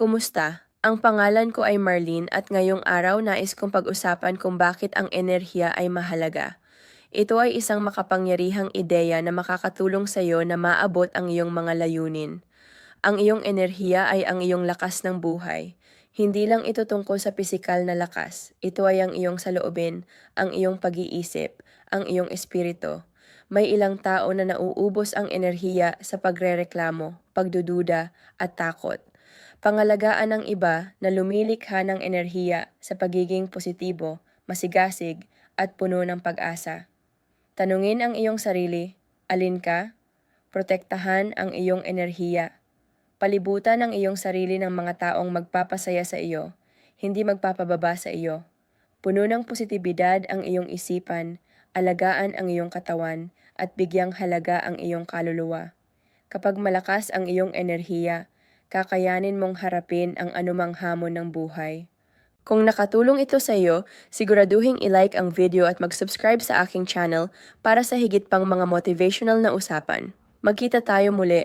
Kumusta? Ang pangalan ko ay Marlene at ngayong araw nais kong pag-usapan kung bakit ang enerhiya ay mahalaga. Ito ay isang makapangyarihang ideya na makakatulong sa iyo na maabot ang iyong mga layunin. Ang iyong enerhiya ay ang iyong lakas ng buhay. Hindi lang ito tungkol sa pisikal na lakas. Ito ay ang iyong saloobin, ang iyong pag-iisip, ang iyong espiritu. May ilang tao na nauubos ang enerhiya sa pagrereklamo, pagdududa, at takot. Pangalagaan ng iba na lumilikha ng enerhiya sa pagiging positibo, masigasig, at puno ng pag-asa. Tanungin ang iyong sarili, alin ka? Protektahan ang iyong enerhiya. Palibutan ang iyong sarili ng mga taong magpapasaya sa iyo, hindi magpapababa sa iyo. Puno ng positibidad ang iyong isipan, alagaan ang iyong katawan, at bigyang halaga ang iyong kaluluwa. Kapag malakas ang iyong enerhiya, kakayanin mong harapin ang anumang hamon ng buhay. Kung nakatulong ito sa iyo, siguraduhin i-like ang video at mag-subscribe sa aking channel para sa higit pang mga motivational na usapan. Magkita tayo muli.